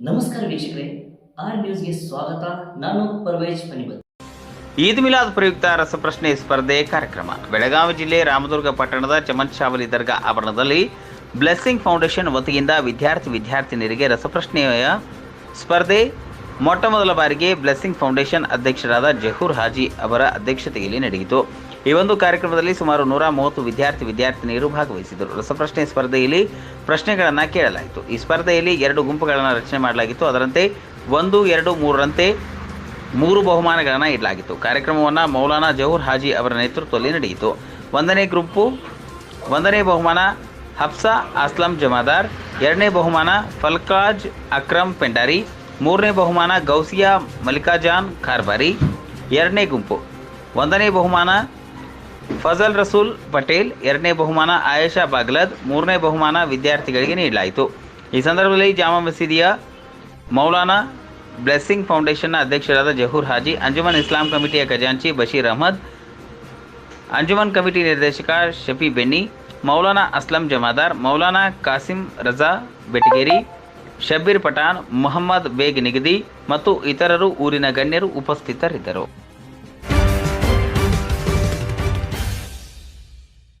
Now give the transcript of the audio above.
ನಮಸ್ಕಾರ ವೀಕ್ಷಕರೇ ಆರ್ ನ್ಯೂಸ್ಗೆ ಸ್ವಾಗತ. ನಾನು ಪರ್ವೇಜ್ ಪನಿಬತ್ ಈದ್ ಮಿಲಾದ್ ಪ್ರಯುಕ್ತ ರಸಪ್ರಶ್ನೆ ಸ್ಪರ್ಧೆ ಕಾರ್ಯಕ್ರಮ. ಬೆಳಗಾವಿ ಜಿಲ್ಲೆ ರಾಮದುರ್ಗ ಪಟ್ಟಣದ ಚಮನ್ ಶಾವಲಿ ದರ್ಗಾ ಆವರಣದಲ್ಲಿ ಬ್ಲೆಸ್ಸಿಂಗ್ ಫೌಂಡೇಶನ್ ವತಿಯಿಂದ ವಿದ್ಯಾರ್ಥಿ ವಿದ್ಯಾರ್ಥಿನಿಯರಿಗೆ ರಸಪ್ರಶ್ನೆಯ ಸ್ಪರ್ಧೆ. ಮೊಟ್ಟ ಮೊದಲ ಬಾರಿಗೆ ಬ್ಲೆಸ್ಸಿಂಗ್ ಫೌಂಡೇಶನ್ ಅಧ್ಯಕ್ಷರಾದ ಜಹೂರ್ ಹಾಜಿ ಅವರ ಅಧ್ಯಕ್ಷತೆಯಲ್ಲಿ ನಡೆಯಿತು. ಈ ಒಂದು ಕಾರ್ಯಕ್ರಮದಲ್ಲಿ ಸುಮಾರು ನೂರ ಮೂವತ್ತು ವಿದ್ಯಾರ್ಥಿ ವಿದ್ಯಾರ್ಥಿನಿಯರು ಭಾಗವಹಿಸಿದರು. ರಸಪ್ರಶ್ನೆ ಸ್ಪರ್ಧೆಯಲ್ಲಿ ಪ್ರಶ್ನೆಗಳನ್ನು ಕೇಳಲಾಯಿತು. ಈ ಸ್ಪರ್ಧೆಯಲ್ಲಿ ಎರಡು ಗುಂಪುಗಳನ್ನು ರಚನೆ ಮಾಡಲಾಗಿತ್ತು. ಅದರಂತೆ ಒಂದು, ಎರಡು, ಮೂರರಂತೆ ಮೂರು ಬಹುಮಾನಗಳನ್ನು ಇಡಲಾಗಿತ್ತು. ಕಾರ್ಯಕ್ರಮವನ್ನು ಮೌಲಾನಾ ಜಹೂರ್ ಹಾಜಿ ಅವರ ನೇತೃತ್ವದಲ್ಲಿ ನಡೆಯಿತು. ಒಂದನೇ ಗ್ರೂಪು, ಒಂದನೇ ಬಹುಮಾನ ಹಫ್ಸಾ ಅಸ್ಲಂ ಜಮಾದಾರ್, ಎರಡನೇ ಬಹುಮಾನ ಫಲ್ಕಾಜ್ ಅಕ್ರಮ್ ಪೆಂಡಾರಿ, ಮೂರನೇ ಬಹುಮಾನ ಗೌಸಿಯಾ ಮಲ್ಲಿಕಾಜಾನ್ ಖಾರ್ಬಾರಿ, ಎರಡನೇ ಗುಂಪು. ಒಂದನೇ ಬಹುಮಾನ ಫಜಲ್ ರಸೂಲ್ ಪಟೇಲ್ ಎರಡನೇ ಬಹುಮಾನ ಆಯೇಷಾ ಬಾಗ್ಲದ್ ಮೂರನೇ ಬಹುಮಾನ ವಿದ್ಯಾರ್ಥಿಗಳಿಗೆ ನೀಡಲಾಯಿತು. ಈ ಸಂದರ್ಭದಲ್ಲಿ ಜಾಮಾ ಮಸೀದಿಯ ಮೌಲಾನಾ ಬ್ಲೆಸ್ಸಿಂಗ್ ಫೌಂಡೇಶನ್ನ ಅಧ್ಯಕ್ಷರಾದ ಜಹೂರ್ ಹಾಜಿ, ಅಂಜುಮನ್ ಇಸ್ಲಾಂ ಕಮಿಟಿಯ ಖಜಾಂಚಿ ಬಶೀರ್ ಅಹಮದ್, ಅಂಜುಮನ್ ಕಮಿಟಿ ನಿರ್ದೇಶಕ ಶಫಿ ಬೆನ್ನಿ, ಮೌಲಾನಾ ಅಸ್ಲಂ ಜಮಾದಾರ್, ಮೌಲಾನಾ ಕಾಸಿಂ ರಜಾ ಬೆಟಗೇರಿ, ಶಬ್ಬೀರ್ ಪಠಾಣ್, ಮೊಹಮ್ಮದ್ ಬೇಗ್ ನಿಗದಿ ಮತ್ತು ಇತರರು ಊರಿನ ಗಣ್ಯರು ಉಪಸ್ಥಿತರಿದ್ದರು.